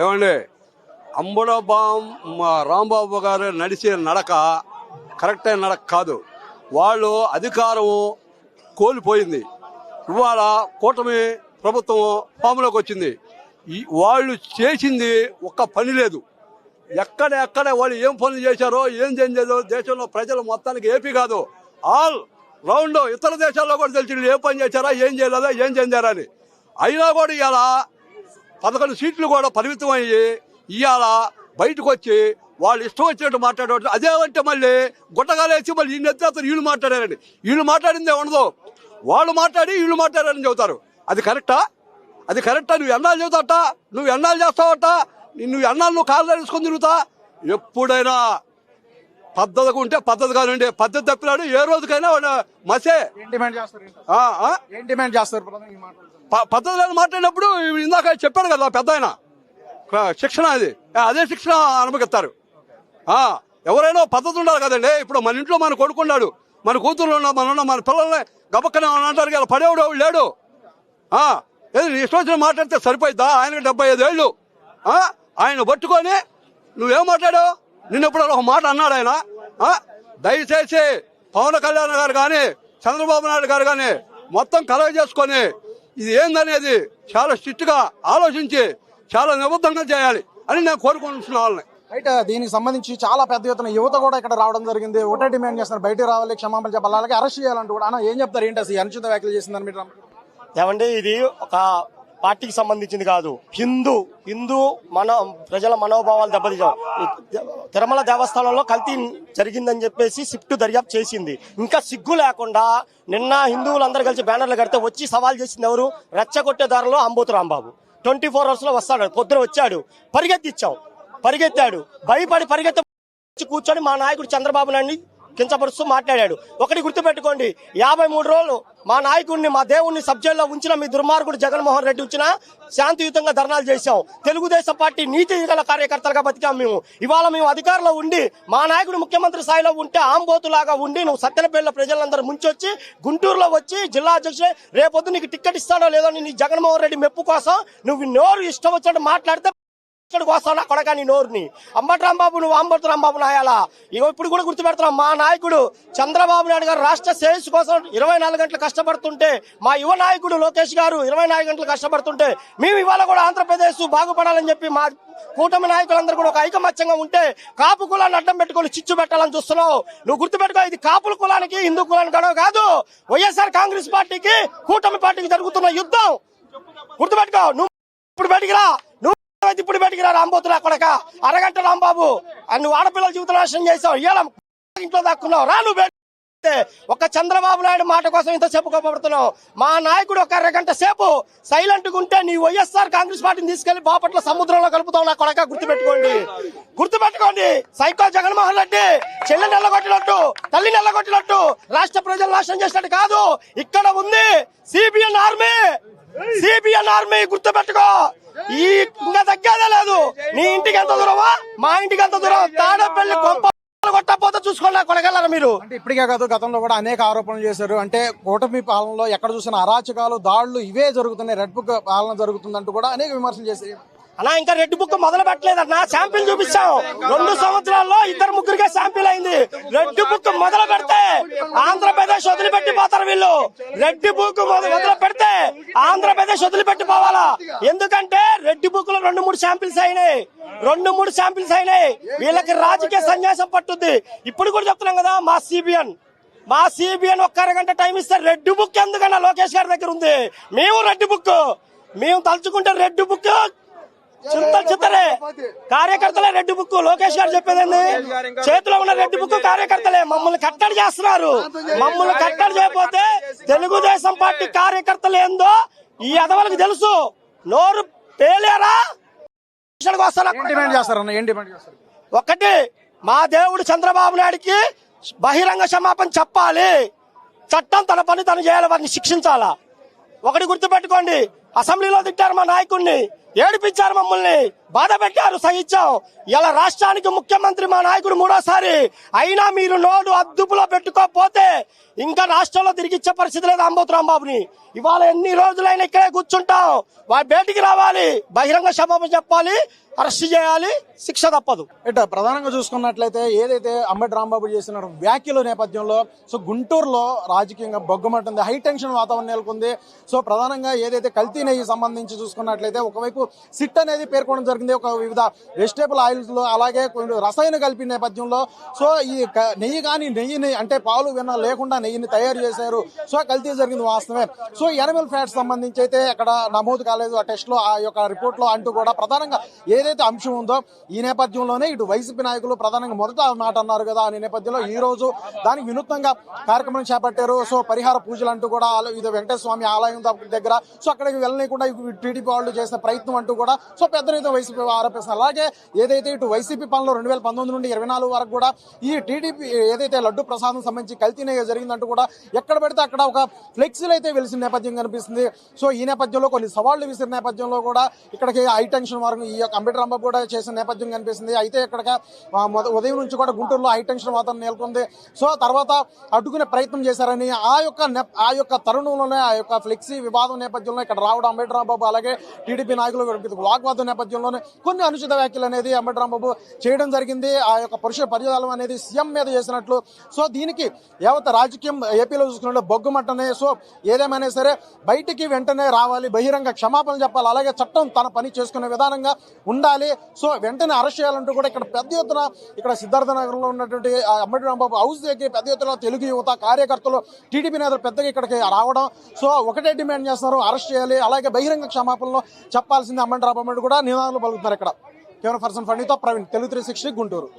ఏమండి? అంబుడబాం రాంబాబు గారు నడిచే నడక కరెక్ట్ అయిన నడక కాదు. వాళ్ళు అధికారం కోల్పోయింది. ఇవాళ కూటమి ప్రభుత్వం ఫామ్లోకి వచ్చింది. ఈ వాళ్ళు చేసింది ఒక్క పని లేదు. ఎక్కడ ఎక్కడ వాళ్ళు ఏం పనులు చేశారో ఏం చేశారో దేశంలో ప్రజలు మొత్తానికి ఏపీ కాదు. ఆల్ రౌండ్ ఇతర దేశాల్లో కూడా తెలిసి ఏ పని చేశారా ఏం చేయలేదా ఏం చెందారా అని. అయినా కూడా ఇలా పదకొండు సీట్లు కూడా పరిమితం అయ్యి ఇవాళ బయటకు వచ్చి వాళ్ళు ఇష్టం వచ్చినట్టు మాట్లాడవచ్చు అదేమంటే మళ్ళీ గుట్టగాలేసి మళ్ళీ ఈ నెత్తి వీళ్ళు మాట్లాడారండి. వీళ్ళు మాట్లాడిందే ఉండదు వాళ్ళు మాట్లాడి వీళ్ళు మాట్లాడారని చెబుతారు. అది కరెక్టా? అది కరెక్టా? నువ్వు ఎన్నాళ్ళు చెబుతావట? నువ్వు ఎన్నాళ్ళు చేస్తావట? నువ్వు ఎన్నాళ్ళు నువ్వు కాళ్ళు తెలుసుకొని తిరుగుతా? ఎప్పుడైనా పద్ధతిగా ఉంటే పద్ధతి కానివ్వండి. పద్ధతి తప్పినాడు ఏ రోజుకైనా వాడు మసే. పద్ధతి లేని మాట్లాడినప్పుడు ఇందాక చెప్పాడు కదా పెద్ద ఆయన. శిక్షణ అది. అదే శిక్షణ అనుభవిస్తారు ఆ, ఎవరైనా పద్ధతి ఉండాలి కదండి. ఇప్పుడు మన ఇంట్లో మన కొడుకున్నాడు మన కూతురు ఉన్నా మన ఉన్న మన పిల్లల్ని గబక్కనే అంటారు కదా పడేవాడు లేడు. ఇష్టం వచ్చిన మాట్లాడితే సరిపోయిద్దా? ఆయనకి డెబ్బై ఐదు ఏళ్ళు. ఆయన పట్టుకొని నువ్వేం మాట్లాడావు? నిన్నప్పుడు ఒక మాట అన్నాడు ఆయన. ఆ, దయచేసి పవన్ కళ్యాణ్ గారు కానీ చంద్రబాబు నాయుడు గారు కానీ మొత్తం కలవ చేసుకొని ఇది ఏందనేది చాలా స్ట్రిక్ట్గా ఆలోచించి చాలా నిబద్ధంగా చేయాలి అని నేను కోరుకుంటున్నా వాళ్ళని. రైట్ దీనికి సంబంధించి చాలా పెద్ద ఎత్తున యువత కూడా ఇక్కడ రావడం జరిగింది. ఒకటే డిమాండ్ చేస్తున్నారు. బయటకు రావాలి క్షమాపణ చెప్పాలి. అలాగే అరెస్ట్ చేయాలంటూ కూడా. అన్న ఏం చెప్తారు ఏంటి అసలు ఈ అనుచిత వ్యాఖ్యలు చేసిందని మీరు ఏమంటే ఇది ఒక పార్టీకి సంబంధించింది కాదు. హిందూ హిందూ మన ప్రజల మనోభావాలు దెబ్బతీసాం తిరుమల దేవస్థానంలో కల్తీ జరిగిందని చెప్పేసి సిఫ్ట్ దర్యాప్తు చేసింది. ఇంకా సిగ్గు లేకుండా నిన్న హిందువులందరూ కలిసి బ్యానర్లు కడితే వచ్చి సవాల్ చేసింది ఎవరు? రెచ్చగొట్టే దారిలో అంబోతు రాంబాబు ట్వంటీ ఫోర్ అవర్స్లో వస్తాడు పొద్దున వచ్చాడు. పరిగెత్తిచ్చాం. పరిగెత్తాడు. భయపడి పరిగెత్త కూర్చొని మా నాయకుడు చంద్రబాబు నాయుడిని కించపరుస్తూ మాట్లాడాడు. ఒకటి గుర్తుపెట్టుకోండి యాభై మూడు రోజులు మా నాయకుడిని మా దేవుణ్ణి సబ్జెక్ట్లో ఉంచిన మీ దుర్మార్గుడు జగన్మోహన్ రెడ్డి ఉంచిన శాంతియుతంగా ధర్నాలు చేశాం. తెలుగుదేశం పార్టీ నీతి గల కార్యకర్తలుగా బతికాం మేము. ఇవాళ మేము అధికారంలో ఉండి మా నాయకుడు ముఖ్యమంత్రి స్థాయిలో ఉంటే ఆంబోతులాగా ఉండి నువ్వు సత్తెనపల్లిలో ప్రజలందరూ ముంచొచ్చి గుంటూరులో వచ్చి జిల్లా అధ్యక్షుడు రేపొద్దు నీకు టిక్కెట్ ఇస్తాడో లేదో అని నీ జగన్మోహన్ రెడ్డి మెప్పు కోసం నువ్వు నోరు ఇష్టం వచ్చినట్టు మాట్లాడితే ఇక్కడికి వస్తావు నా కొడక నీ నోరుని. అంబటి రాంబాబు నువ్వు అంబట్ రాంబాబు నాయాలా? ఇగో ఇప్పుడు కూడా గుర్తుపెడుతున్నాం మా నాయకుడు చంద్రబాబు నాయుడు గారు రాష్ట్ర శ్రేయస్సు కోసం ఇరవై నాలుగు గంటలు కష్టపడుతుంటే మా యువ నాయకుడు లోకేష్ గారు ఇరవై నాలుగు గంటలు కష్టపడుతుంటే మేము ఇవాళ కూడా ఆంధ్రప్రదేశ్ బాగుపడాలని చెప్పి మా కూటమి నాయకులందరూ కూడా ఒక ఐకమత్యంగా ఉంటే కాపు కులాన్ని అడ్డం పెట్టుకొని చిచ్చు పెట్టాలని చూస్తున్నావు. నువ్వు గుర్తుపెట్టుకో ఇది కాపుల కులానికి హిందూ కులానికి గొడవ కాదు. వైఎస్ఆర్ కాంగ్రెస్ పార్టీకి కూటమి పార్టీకి జరుగుతున్న యుద్ధం. గుర్తుపెట్టుకో నువ్వు ఇప్పుడు బయటికి రా. నువ్వు ఇప్పుడు బయటికి రా రాంబోతురా కొడక. అరగంట రాంబాబు. అని నువ్వు ఆడపిల్లల జీవితం నాశనం చేసావు. ఇవాళ ఇంట్లో దాక్కున్నావు? రా నువ్వు ఒక్క చంద్రబాబు నాయుడు మాట కోసం ఇంత చెప్పుకోబడుతున్నావు మా నాయకుడు ఒక అరగంట సేపు సైలెంట్గా ఉంటే నీ వైఎస్ఆర్ కాంగ్రెస్ పార్టీని తీసుకెళ్ళి బాపట్ల సముద్రంలో కలుపుతావు నా కొడక. గుర్తుపెట్టుకోండి. గుర్తుపెట్టుకోండి. సైకో జగన్మోహన్ రెడ్డి చెల్లి నెల్లగొట్టినట్టు తల్లి నెల్లగొట్టినట్టు రాష్ట్ర ప్రజలు నాశనం చేసినట్టు కాదు. ఇక్కడ ఉంది సిబిఎన్ ఆర్మీ. సిబిఎన్ ఆర్మీ గుర్తుపెట్టుకో. ఈ ఇంకా తగ్గేదే లేదు. నీ ఇంటికి ఎంత దూరమా? మా ఇంటికి ఎంత దూరం? తాడపల్లి కొంప కొట్టకపోతే చూసుకోండి కొనగలరా మీరు? అంటే ఇప్పటికే కాదు గతంలో కూడా అనేక ఆరోపణలు చేశారు. అంటే కూటమి పాలనలో ఎక్కడ చూసిన అరాచకాలు దాడులు ఇవే జరుగుతున్నాయి. రెడ్ బుక్ పాలన జరుగుతుందంటూ కూడా అనేక విమర్శలు చేశారు. అన్నా ఇంకా రెడ్ బుక్ మొదలు పెట్టలేదన్నా శాంపిల్ చూపిస్తాం. రెండు సంవత్సరాల్లో ఇద్దరు ముగ్గురికే శాంపిల్ అయింది. రెడ్ బుక్ మొదలు పెడితే ఆంధ్రప్రదేశ్ వదిలిపెట్టి పోతారు వీళ్ళు. రెడ్ బుక్ మొదలు మొదలు పెడితే ఆంధ్రప్రదేశ్ వదిలిపెట్టి పోవాలా ఎందుకంటే రెడ్ బుక్లో రెండు మూడు శాంపిల్స్ అయినాయి. రెండు మూడు శాంపిల్స్ అయినాయి. వీళ్ళకి రాజకీయ సన్యాసం పట్టుద్ది. ఇప్పుడు కూడా చెప్తున్నాం కదా మా సిబిఎన్. మా సిబిఎన్ ఒక్క అరగంట టైం ఇస్తే రెడ్ బుక్ ఎందుకన్నా లోకేష్ గారి దగ్గర ఉంది? మేము రెడ్ బుక్. మేము తలుచుకుంటే రెడ్ బుక్ చింత చిత్తలే కార్యకర్తలే రెడ్ బుక్ లోకేష్ గారు చెప్పేదండి చేతిలో ఉన్న రెడ్ బుక్ కార్యకర్తలే. మమ్మల్ని కట్టడి చేస్తున్నారు. మమ్మల్ని కట్టడి చేయకపోతే తెలుగుదేశం పార్టీ కార్యకర్తలు ఏందో ఈ అదవలకు తెలుసు. నోరు పేలేరా? ఒకటి మా దేవుడు చంద్రబాబు నాయుడికి బహిరంగ క్షమాపణ చెప్పాలి. చట్టం తన పని తను చేయాలి వారిని శిక్షించాలా? ఒకటి గుర్తుపెట్టుకోండి. అసెంబ్లీలో తిట్టారు మా నాయకుడిని ఏడిపించారు మమ్మల్ని బాధ పెట్టారు సహించాం. ఇలా రాష్ట్రానికి ముఖ్యమంత్రి మా నాయకుడు మూడోసారి అయినా మీరు నోటు అదుపులో పెట్టుకోకపోతే ఇంకా రాష్ట్రంలో తిరిగిచ్చే పరిస్థితి లేదు అంబోతురాం బాబుని. ఇవాళ ఎన్ని రోజులైనా ఇక్కడే కూర్చుంటాం. వారి బయటికి రావాలి బహిరంగ క్షమాపణ చెప్పాలి అరెస్ట్ చేయాలి శిక్ష తప్పదు. ఇట ప్రధానంగా చూసుకున్నట్లయితే ఏదైతే అంబటి రాంబాబు చేసిన వ్యాఖ్యల నేపథ్యంలో సో గుంటూరులో రాజకీయంగా బొగ్గమంటుంది హై టెన్షన్ వాతావరణం నెలకొంది. సో ప్రధానంగా ఏదైతే కల్తీ నెయ్యి సంబంధించి చూసుకున్నట్లయితే ఒకవైపు సిట్ అనేది పేర్కొనడం జరిగింది. ఒక వివిధ వెజిటేబుల్ ఆయిల్స్లో అలాగే కొన్ని రసాయన కలిపి నేపథ్యంలో. సో ఈ నెయ్యి కానీ నెయ్యిని అంటే పాలు విన్న లేకుండా నెయ్యిని తయారు చేశారు. సో కల్తీ జరిగింది వాస్తవమే. సో ఎనిమల్ ఫ్యాట్స్ సంబంధించి అయితే అక్కడ నమోదు కాలేదు. ఆ టెస్ట్లో ఆ యొక్క రిపోర్ట్లో అంటూ కూడా ప్రధానంగా ఏదైతే అంశం ఉందో ఈ నేపథ్యంలోనే ఇటు వైసీపీ నాయకులు ప్రధానంగా మొదట మాట అన్నారు కదా అనే నేపథ్యంలో ఈ రోజు దానికి వినూత్నంగా కార్యక్రమం చేపట్టారు. సో పరిహార పూజలు అంటూ కూడా ఇది వెంకటేశ్వర స్వామి ఆలయం దగ్గర. సో అక్కడికి లేకుండా టీడీపీ వాళ్ళు చేసిన ప్రయత్నం అంటూ కూడా సో పెద్ద ఎత్తున వైసీపీ ఆరోపిస్తున్నారు. అలాగే ఏదైతే ఇటు వైసీపీ పాలనలో రెండు వేల పంతొమ్మిది నుండి ఇరవై నాలుగు వరకు కూడా ఈ టీడీపీ ఏదైతే లడ్డు ప్రసాదం సంబంధించి కల్తీనే జరిగిందంటూ కూడా ఎక్కడ పెడితే అక్కడ ఒక ఫ్లెక్సీలు అయితే వెలిసిన నేపథ్యం కనిపిస్తుంది. సో ఈ నేపథ్యంలో కొన్ని సవాళ్ళు విసిరిన నేపథ్యంలో కూడా ఇక్కడికి హై టెన్షన్ వరకు ఈ యొక్క అంబేద్కర్ రాంబాబు కూడా చేసిన నేపథ్యం కనిపిస్తుంది. అయితే ఇక్కడికి ఉదయం నుంచి కూడా గుంటూరులో హై టెన్షన్ వాతావరణం నెలకొంది. సో తర్వాత అడ్డుకునే ప్రయత్నం చేశారని ఆ యొక్క ఆ యొక్క తరుణంలోనే ఆ యొక్క ఫ్లెక్సీ వివాదం నేపథ్యంలో ఇక్కడ రావడం అంబేద్కర్ రాంబాబు అలాగే టీడీపీ నాయకులు వాగ్వాదం నేపథ్యంలోనే కొన్ని అనుచిత వ్యాఖ్యలు అనేది అంబేద్కర్ రాంబాబు చేయడం జరిగింది. ఆ యొక్క పురుష పర్యాదాలం అనేది సీఎం మీద చేసినట్లు. సో దీనికి యావత్ రాజకీయం ఏపీలో చూసుకున్నట్టు బొగ్గుమట్టనే. సో ఏదేమైనా సరే బయటికి వెంటనే రావాలి బహిరంగ క్షమాపణ చెప్పాలి అలాగే చట్టం తన పని చేసుకునే విధానంగా ఉండాలి. సో వెంటనే అరెస్ట్ చేయాలంటూ కూడా ఇక్కడ పెద్ద ఎత్తున ఇక్కడ సిద్ధార్థ నగర్లో ఉన్నటువంటి ఆ అంబటి రాంబాబు హౌస్ దగ్గర పెద్ద ఎత్తున తెలుగు యువత కార్యకర్తలు టీడీపీ నేతలు పెద్దగా ఇక్కడికి రావడం. సో ఒకటే డిమాండ్ చేస్తున్నారు అరెస్ట్ చేయాలి అలాగే బహిరంగ క్షమాపణలో చెప్పాల్సింది అంబటి రాంబాబు కూడా నినాదాలు పలుకుతున్నారు ఇక్కడ. కెమెరా పర్సన్ ఫండితో ప్రవీణ్ తెలుగు త్రీ సిక్స్టీ గుంటూరు.